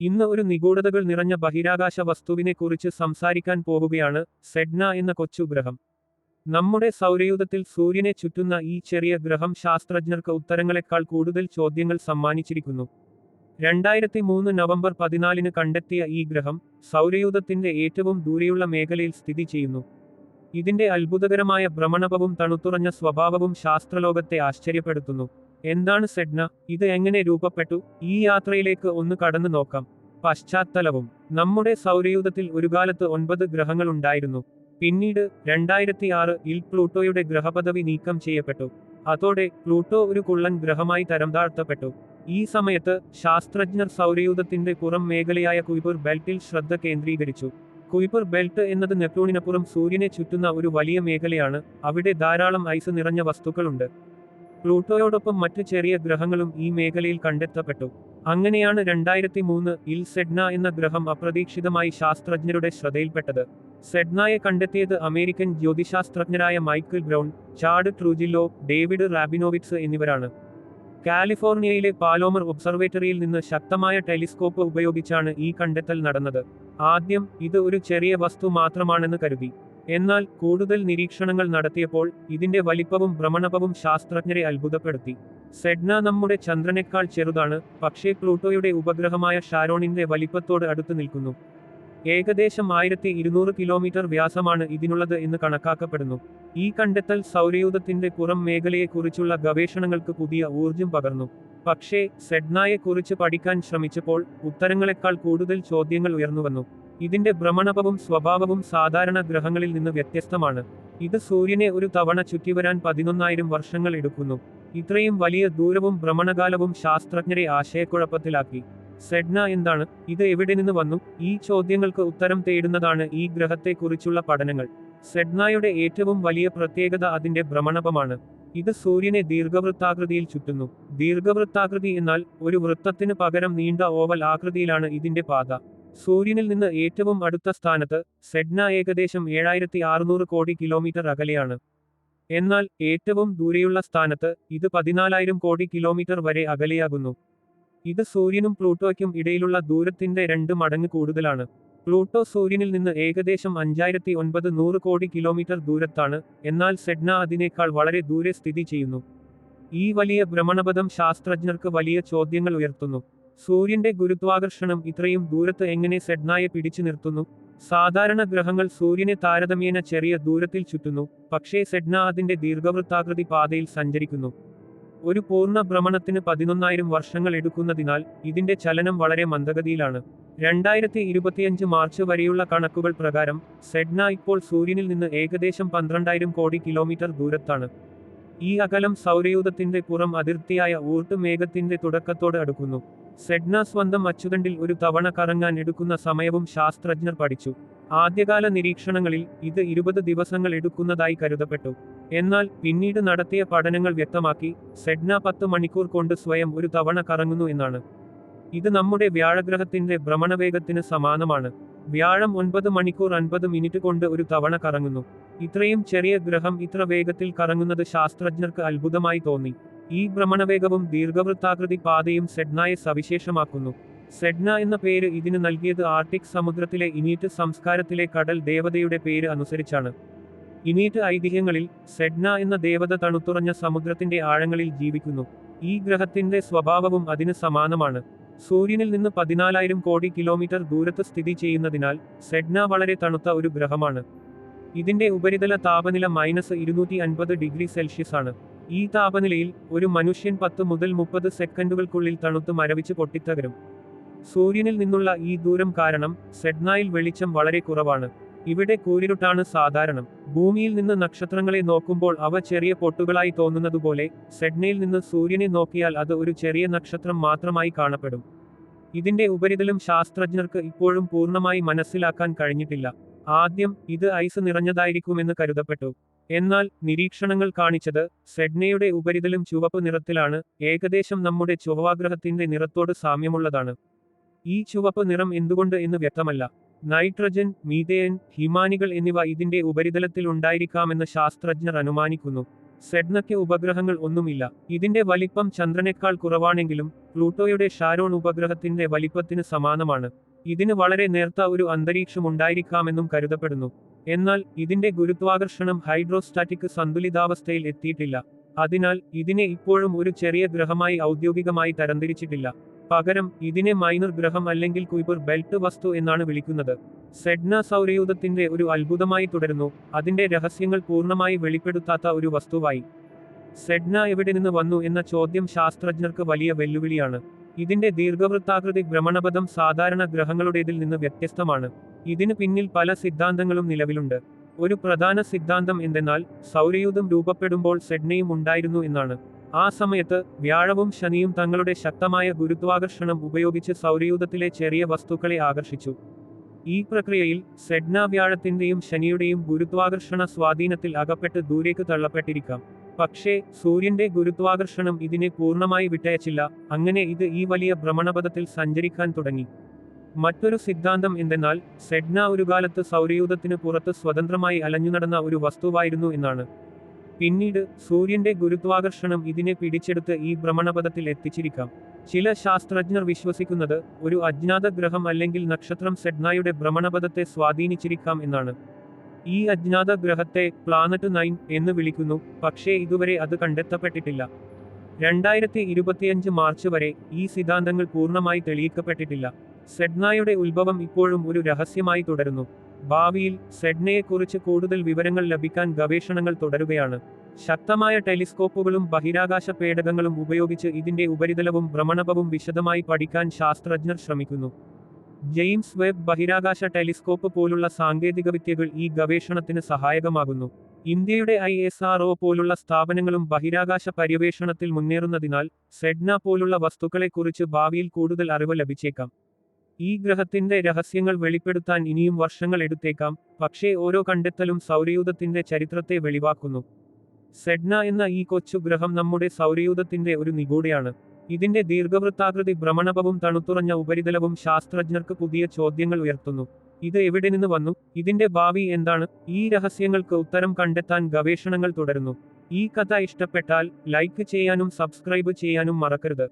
ഇന്ന് ഒരു നിഗൂഢതകൾ നിറഞ്ഞ ബഹിരാകാശ വസ്തുവിനെക്കുറിച്ച് സംസാരിക്കാൻ പോകുകയാണ് സെഡ്ന എന്ന കൊച്ചു ഗ്രഹം. നമ്മുടെ സൗരയൂഥത്തിൽ സൂര്യനെ ചുറ്റുന്ന ഈ ചെറിയ ഗ്രഹം ശാസ്ത്രജ്ഞർക്ക് ഉത്തരങ്ങളെക്കാൾ കൂടുതൽ ചോദ്യങ്ങൾ സമ്മാനിച്ചിരിക്കുന്നു. രണ്ടായിരത്തി മൂന്ന് നവംബർ പതിനാലിന് കണ്ടെത്തിയ ഈ ഗ്രഹം സൗരയൂഥത്തിന്റെ ഏറ്റവും ദൂരെയുള്ള മേഖലയിൽ സ്ഥിതി ചെയ്യുന്നു. ഇതിന്റെ അത്ഭുതകരമായ ഭ്രമണപവും തണുത്തുറഞ്ഞ സ്വഭാവവും ശാസ്ത്രലോകത്തെ ആശ്ചര്യപ്പെടുത്തുന്നു. എന്താണ് സെഡ്ന? ഇത് എങ്ങനെ രൂപപ്പെട്ടു? ഈ യാത്രയിലേക്ക് ഒന്ന് കടന്നു നോക്കാം. പശ്ചാത്തലവും. നമ്മുടെ സൗരയൂഥത്തിൽ ഒരു കാലത്ത് ഒൻപത് ഗ്രഹങ്ങൾ ഉണ്ടായിരുന്നു പിന്നീട് രണ്ടായിരത്തി ആറ് ഇൽ പ്ലൂട്ടോയുടെ ഗ്രഹപദവി നീക്കം ചെയ്യപ്പെട്ടു. അതോടെ പ്ലൂട്ടോ ഒരു കുള്ളൻ ഗ്രഹമായി തരംതാഴ്ത്തപ്പെട്ടു ഈ സമയത്ത് ശാസ്ത്രജ്ഞർ സൗരയൂഥത്തിന്റെ പുറം മേഖലയായ കുയ്പൂർ ബെൽറ്റിൽ ശ്രദ്ധ കേന്ദ്രീകരിച്ചു. കുയ്പൂർ ബെൽറ്റ് എന്നത് നെപ്റ്റൂണിനപ്പുറം സൂര്യനെ ചുറ്റുന്ന ഒരു വലിയ മേഖലയാണ്. അവിടെ ധാരാളം ഐസ് നിറഞ്ഞ വസ്തുക്കളുണ്ട്. പ്ലൂട്ടോയോടൊപ്പം മറ്റ് ചെറിയ ഗ്രഹങ്ങളും ഈ മേഖലയിൽ കണ്ടെത്തപ്പെട്ടു. അങ്ങനെയാണ് രണ്ടായിരത്തി മൂന്ന് ഇൽ സെഡ്ന എന്ന ഗ്രഹം അപ്രതീക്ഷിതമായി ശാസ്ത്രജ്ഞരുടെ ശ്രദ്ധയിൽപ്പെട്ടത്. സെഡ്നായെ കണ്ടെത്തിയത് American ജ്യോതിശാസ്ത്രജ്ഞരായ Michael Brown Chad Trujillo David Rabinowitz എന്നിവരാണ്. കാലിഫോർണിയയിലെ പാലോമർ ഒബ്സർവേറ്ററിയിൽ നിന്ന് ശക്തമായ ടെലിസ്കോപ്പ് ഉപയോഗിച്ചാണ് ഈ കണ്ടെത്തൽ നടന്നത്. ആദ്യം ഇത് ഒരു ചെറിയ വസ്തു മാത്രമാണെന്ന് കരുതി. എന്നാൽ കൂടുതൽ നിരീക്ഷണങ്ങൾ നടത്തിയപ്പോൾ ഇതിന്റെ വലിപ്പവും ഭ്രമണപവും ശാസ്ത്രജ്ഞരെ അത്ഭുതപ്പെടുത്തി. സെഡ്ന നമ്മുടെ ചന്ദ്രനേക്കാൾ ചെറുതാണ് പക്ഷേ പ്ലൂട്ടോയുടെ ഉപഗ്രഹമായ ഷാരോണിന്റെ വലിപ്പത്തോട് അടുത്ത് നിൽക്കുന്നു. ഏകദേശം ആയിരത്തി ഇരുന്നൂറ് കിലോമീറ്റർ വ്യാസമാണ് ഇതിനുള്ളത് എന്ന് കണക്കാക്കപ്പെടുന്നു. ഈ കണ്ടെത്തൽ സൗരയൂഥത്തിന്റെ പുറം മേഖലയെക്കുറിച്ചുള്ള ഗവേഷണങ്ങൾക്ക് പുതിയ ഊർജം പകർന്നു. പക്ഷേ സെഡ്നായെക്കുറിച്ച് പഠിക്കാൻ ശ്രമിച്ചപ്പോൾ ഉത്തരങ്ങളെക്കാൾ കൂടുതൽ ചോദ്യങ്ങൾ ഉയർന്നുവന്നു. ഇതിന്റെ ഭ്രമണപവും സ്വഭാവവും സാധാരണ ഗ്രഹങ്ങളിൽ നിന്ന് വ്യത്യസ്തമാണ്. ഇത് സൂര്യനെ ഒരു തവണ ചുറ്റിവരാൻ പതിനൊന്നായിരം വർഷങ്ങൾ എടുക്കുന്നു. ഇത്രയും വലിയ ദൂരവും ഭ്രമണകാലവും ശാസ്ത്രജ്ഞരെ ആശയക്കുഴപ്പത്തിലാക്കി. സെഡ്ന എന്താണ്? ഇത് എവിടെ നിന്ന് വന്നു? ഈ ചോദ്യങ്ങൾക്ക് ഉത്തരം തേടുന്നതാണ് ഈ ഗ്രഹത്തെക്കുറിച്ചുള്ള പഠനങ്ങൾ. സെഡ്നായുടെ ഏറ്റവും വലിയ പ്രത്യേകത അതിന്റെ ഭ്രമണപമാണ്. ഇത് സൂര്യനെ ദീർഘവൃത്താകൃതിയിൽ ചുറ്റുന്നു. ദീർഘവൃത്താകൃതി എന്നാൽ ഒരു വൃത്തത്തിന് പകരം നീണ്ട ഓവൽ ആകൃതിയിലാണ് ഇതിന്റെ പാത. സൂര്യനിൽ നിന്ന് ഏറ്റവും അടുത്ത സ്ഥാനത്ത് സെഡ്ന ഏകദേശം ഏഴായിരത്തി അറുന്നൂറ് കോടി കിലോമീറ്റർ അകലെയാണ്. എന്നാൽ ഏറ്റവും ദൂരെയുള്ള സ്ഥാനത്ത് ഇത് പതിനാലായിരം കോടി കിലോമീറ്റർ വരെ അകലെയാകുന്നു. ഇത് സൂര്യനും പ്ലൂട്ടോയ്ക്കും ഇടയിലുള്ള ദൂരത്തിന്റെ രണ്ട് മടങ്ങ് കൂടുതലാണ്. പ്ലൂട്ടോ സൂര്യനിൽ നിന്ന് ഏകദേശം അഞ്ചായിരത്തി ഒൻപത് നൂറ് കോടി കിലോമീറ്റർ ദൂരത്താണ് എന്നാൽ സെഡ്ന അതിനേക്കാൾ വളരെ ദൂരെ സ്ഥിതി ചെയ്യുന്നു. ഈ വലിയ ഭ്രമണപഥം ശാസ്ത്രജ്ഞർക്ക് വലിയ ചോദ്യങ്ങൾ ഉയർത്തുന്നു. സൂര്യന്റെ ഗുരുത്വാകർഷണം ഇത്രയും ദൂരത്ത് എങ്ങനെ സെഡ്നായെ പിടിച്ചു നിർത്തുന്നു? സാധാരണ ഗ്രഹങ്ങൾ സൂര്യനെ താരതമ്യേന ചെറിയ ദൂരത്തിൽ ചുറ്റുന്നു പക്ഷേ സെഡ്ന അതിന്റെ ദീർഘവൃത്താകൃതി പാതയിൽ സഞ്ചരിക്കുന്നു. ഒരു പൂർണ ഭ്രമണത്തിന് പതിനൊന്നായിരം വർഷങ്ങൾ എടുക്കുന്നതിനാൽ ഇതിന്റെ ചലനം വളരെ മന്ദഗതിയിലാണ്. രണ്ടായിരത്തി ഇരുപത്തിയഞ്ച് മാർച്ച് വരെയുള്ള കണക്കുകൾ പ്രകാരം സെഡ്ന ഇപ്പോൾ സൂര്യനിൽ നിന്ന് ഏകദേശം പന്ത്രണ്ടായിരം കോടി കിലോമീറ്റർ ദൂരത്താണ്. ഈ അകലം സൗരയൂഥത്തിന്റെ പുറം അതിർത്തിയായ ഊർട്ട് മേഘത്തിന്റെ തുടക്കത്തോട് അടുക്കുന്നു. സെഡ്ന സ്വന്തം അച്ചുതണ്ടിൽ ഒരു തവണ കറങ്ങാൻ എടുക്കുന്ന സമയവും ശാസ്ത്രജ്ഞർ പഠിച്ചു. ആദ്യകാല നിരീക്ഷണങ്ങളിൽ ഇത് ഇരുപത് ദിവസങ്ങൾ എടുക്കുന്നതായി കരുതപ്പെട്ടു. എന്നാൽ പിന്നീട് നടത്തിയ പഠനങ്ങൾ വ്യക്തമാക്കി സെഡ്ന പത്ത് മണിക്കൂർ കൊണ്ട് സ്വയം ഒരു തവണ കറങ്ങുന്നു എന്നാണ്. ഇത് നമ്മുടെ വ്യാഴഗ്രഹത്തിന്റെ ഭ്രമണവേഗത്തിന് സമാനമാണ്. വ്യാഴം ഒൻപത് മണിക്കൂർ അൻപത് മിനിറ്റ് കൊണ്ട് ഒരു തവണ കറങ്ങുന്നു. ഇത്രയും ചെറിയ ഗ്രഹം ഇത്ര വേഗത്തിൽ കറങ്ങുന്നത് ശാസ്ത്രജ്ഞർക്ക് അത്ഭുതമായി തോന്നി. ഈ ഭ്രമണവേഗവും ദീർഘവൃത്താകൃതി പാതയും സെഡ്നായെ സവിശേഷമാക്കുന്നു. സെഡ്ന എന്ന പേര് ഇതിന് നൽകിയത് ആർട്ടിക് സമുദ്രത്തിലെ ഇനീറ്റ് സംസ്കാരത്തിലെ കടൽ ദേവതയുടെ പേര് അനുസരിച്ചാണ്. ഇനീറ്റ് ഐതിഹ്യങ്ങളിൽ സെഡ്ന എന്ന ദേവത തണുത്തുറഞ്ഞ സമുദ്രത്തിന്റെ ആഴങ്ങളിൽ ജീവിക്കുന്നു. ഈ ഗ്രഹത്തിന്റെ സ്വഭാവവും അതിന് സമാനമാണ്. സൂര്യനിൽ നിന്ന് പതിനാലായിരം കോടി കിലോമീറ്റർ ദൂരത്ത് സ്ഥിതി ചെയ്യുന്നതിനാൽ സെഡ്ന വളരെ തണുത്ത ഒരു ഗ്രഹമാണ്. ഇതിന്റെ ഉപരിതല താപനില മൈനസ് ഇരുന്നൂറ്റി അൻപത് ഡിഗ്രി സെൽഷ്യസ് ആണ് ഈ താപനിലയിൽ ഒരു മനുഷ്യൻ പത്ത് മുതൽ മുപ്പത് സെക്കൻഡുകൾക്കുള്ളിൽ തണുത്ത് മരവിച്ച് പൊട്ടിത്തകരും. സൂര്യനിൽ നിന്നുള്ള ഈ ദൂരം കാരണം സെഡ്നായിൽ വെളിച്ചം വളരെ കുറവാണ്. ഇവിടെ കൂരിരുട്ടാണ് സാധാരണം. ഭൂമിയിൽ നിന്ന് നക്ഷത്രങ്ങളെ നോക്കുമ്പോൾ അവ ചെറിയ പൊട്ടുകളായി തോന്നുന്നതുപോലെ സെഡ്നയിൽ നിന്ന് സൂര്യനെ നോക്കിയാൽ അത് ഒരു ചെറിയ നക്ഷത്രം മാത്രമായി കാണപ്പെടും. ഇതിന്റെ ഉപരിതലം ശാസ്ത്രജ്ഞർക്ക് ഇപ്പോഴും പൂർണമായി മനസ്സിലാക്കാൻ കഴിഞ്ഞിട്ടില്ല. ആദ്യം ഇത് ഐസ് നിറഞ്ഞതായിരിക്കുമെന്ന് കരുതപ്പെട്ടു. എന്നാൽ നിരീക്ഷണങ്ങൾ കാണിച്ചത് സെഡ്നയുടെ ഉപരിതലം ചുവപ്പ് നിറത്തിലാണ് ഏകദേശം നമ്മുടെ ചൊവ്വാഗ്രഹത്തിന്റെ നിറത്തോട് സാമ്യമുള്ളതാണ്. ഈ ചുവപ്പ് നിറം എന്തുകൊണ്ട് എന്ന് വ്യക്തമല്ല. നൈട്രജൻ മീഥേൻ ഹിമാനികൾ എന്നിവ ഇതിന്റെ ഉപരിതലത്തിൽ ഉണ്ടായിരിക്കാമെന്ന് ശാസ്ത്രജ്ഞർ അനുമാനിക്കുന്നു. സെഡ്നയ്ക്ക് ഉപഗ്രഹങ്ങൾ ഒന്നുമില്ല. ഇതിന്റെ വലിപ്പം ചന്ദ്രനേക്കാൾ കുറവാണെങ്കിലും പ്ലൂട്ടോയുടെ ഷാരോൺ ഉപഗ്രഹത്തിന്റെ വലിപ്പത്തിന് സമാനമാണ്. ഇതിന് വളരെ നേർത്ത ഒരു അന്തരീക്ഷം ഉണ്ടായിരിക്കാമെന്നും കരുതപ്പെടുന്നു. എന്നാൽ ഇതിന്റെ ഗുരുത്വാകർഷണം ഹൈഡ്രോസ്റ്റാറ്റിക് സന്തുലിതാവസ്ഥയിൽ എത്തിയിട്ടില്ല. അതിനാൽ ഇതിനെ ഇപ്പോഴും ഒരു ചെറിയ ഗ്രഹമായി ഔദ്യോഗികമായി തരംതിരിച്ചിട്ടില്ല. പകരം ഇതിനെ മൈനർ ഗ്രഹം അല്ലെങ്കിൽ കുയ്പർ ബെൽറ്റ് വസ്തു എന്നാണ് വിളിക്കുന്നത്. സെഡ്ന സൗരയൂഥത്തിന്റെ ഒരു അത്ഭുതമായി തുടരുന്നു. അതിന്റെ രഹസ്യങ്ങൾ പൂർണമായി വെളിപ്പെടുത്താത്ത ഒരു വസ്തുവായി. സെഡ്ന എവിടെ നിന്ന് വന്നു എന്ന ചോദ്യം ശാസ്ത്രജ്ഞർക്ക് വലിയ വെല്ലുവിളിയാണ്. ഇതിന്റെ ദീർഘവൃത്താകൃതി ഭ്രമണപഥം സാധാരണ ഗ്രഹങ്ങളുടേതിൽ നിന്ന് വ്യത്യസ്തമാണ്. ഇതിന് പിന്നിൽ പല സിദ്ധാന്തങ്ങളും നിലവിലുണ്ട്. ഒരു പ്രധാന സിദ്ധാന്തം എന്തെന്നാൽ സൗരയൂഥം രൂപപ്പെടുമ്പോൾ സെഡ്നയും ഉണ്ടായിരുന്നു എന്നാണ്. ആ സമയത്ത് വ്യാഴവും ശനിയും തങ്ങളുടെ ശക്തമായ ഗുരുത്വാകർഷണം ഉപയോഗിച്ച് സൗരയൂഥത്തിലെ ചെറിയ വസ്തുക്കളെ ആകർഷിച്ചു. ഈ പ്രക്രിയയിൽ സെഡ്ന വ്യാഴത്തിന്റെയും ശനിയുടെയും ഗുരുത്വാകർഷണ സ്വാധീനത്തിൽ അകപ്പെട്ട് ദൂരേക്ക് തള്ളപ്പെട്ടിരിക്കാം. പക്ഷേ സൂര്യന്റെ ഗുരുത്വാകർഷണം ഇതിനെ പൂർണമായി വിട്ടയച്ചില്ല. അങ്ങനെ ഇത് ഈ വലിയ ഭ്രമണപഥത്തിൽ സഞ്ചരിക്കാൻ തുടങ്ങി. മറ്റൊരു സിദ്ധാന്തം എന്തെന്നാൽ സെഡ്ന ഒരു കാലത്ത് സൗരയൂഥത്തിന് പുറത്ത് സ്വതന്ത്രമായി അലഞ്ഞുനടന്ന ഒരു വസ്തുവായിരുന്നു എന്നാണ്. പിന്നീട് സൂര്യന്റെ ഗുരുത്വാകർഷണം ഇതിനെ പിടിച്ചെടുത്ത് ഈ ഭ്രമണപഥത്തിൽ എത്തിച്ചിരിക്കാം. ചില ശാസ്ത്രജ്ഞർ വിശ്വസിക്കുന്നത് ഒരു അജ്ഞാത ഗ്രഹം അല്ലെങ്കിൽ നക്ഷത്രം സെഡ്നായുടെ ഭ്രമണപഥത്തെ സ്വാധീനിച്ചിരിക്കാം എന്നാണ്. ഈ അജ്ഞാത ഗ്രഹത്തെ പ്ലാനറ്റ് നൈൻ എന്ന് വിളിക്കുന്നു പക്ഷേ ഇതുവരെ അത് കണ്ടെത്തപ്പെട്ടിട്ടില്ല. രണ്ടായിരത്തി ഇരുപത്തിയഞ്ച് മാർച്ച് വരെ ഈ സിദ്ധാന്തങ്ങൾ പൂർണമായി തെളിയിക്കപ്പെട്ടിട്ടില്ല. സെഡ്നായുടെ ഉത്ഭവം ഇപ്പോഴും ഒരു രഹസ്യമായി തുടരുന്നു. ഭാവിയിൽ സെഡ്നയെക്കുറിച്ച് കൂടുതൽ വിവരങ്ങൾ ലഭിക്കാൻ ഗവേഷണങ്ങൾ തുടരുകയാണ്. ശക്തമായ ടെലിസ്കോപ്പുകളും ബഹിരാകാശ പേടകങ്ങളും ഉപയോഗിച്ച് ഇതിന്റെ ഉപരിതലവും ഭ്രമണപവും വിശദമായി പഠിക്കാൻ ശാസ്ത്രജ്ഞർ ശ്രമിക്കുന്നു. ജെയിംസ് വെബ് ബഹിരാകാശ ടെലിസ്കോപ്പ് പോലുള്ള സാങ്കേതികവിദ്യകൾ ഈ ഗവേഷണത്തിന് സഹായകമാകുന്നു. ഇന്ത്യയുടെ ഐ എസ് ആർ പോലുള്ള സ്ഥാപനങ്ങളും ബഹിരാകാശ പര്യവേഷണത്തിൽ മുന്നേറുന്നതിനാൽ സെഡ്ന പോലുള്ള വസ്തുക്കളെക്കുറിച്ച് ഭാവിയിൽ കൂടുതൽ അറിവ് ലഭിച്ചേക്കാം. ഈ ഗ്രഹത്തിന്റെ രഹസ്യങ്ങൾ വെളിപ്പെടുത്താൻ ഇനിയും വർഷങ്ങൾ എടുത്തേക്കാം പക്ഷേ ഓരോ കണ്ടെത്തലും സൗരയൂഥത്തിന്റെ ചരിത്രത്തെ വെളിവാക്കുന്നു. സെഡ്ന എന്ന ഈ കൊച്ചു ഗ്രഹം നമ്മുടെ സൗരയൂഥത്തിന്റെ ഒരു നിഗൂഢയാണ്. ഇതിന്റെ ദീർഘവൃത്താകൃതി ഭ്രമണപവും തണുത്തുറഞ്ഞ ഉപരിതലവും ശാസ്ത്രജ്ഞർക്ക് പുതിയ ചോദ്യങ്ങൾ ഉയർത്തുന്നു. ഇത് എവിടെ നിന്ന് വന്നു? ഇതിന്റെ ഭാവി എന്താണ്? ഈ രഹസ്യങ്ങൾക്ക് ഉത്തരം കണ്ടെത്താൻ ഗവേഷണങ്ങൾ തുടരുന്നു. ഈ കഥ ഇഷ്ടപ്പെട്ടാൽ ലൈക്ക് ചെയ്യാനും സബ്സ്ക്രൈബ് ചെയ്യാനും മറക്കരുത്.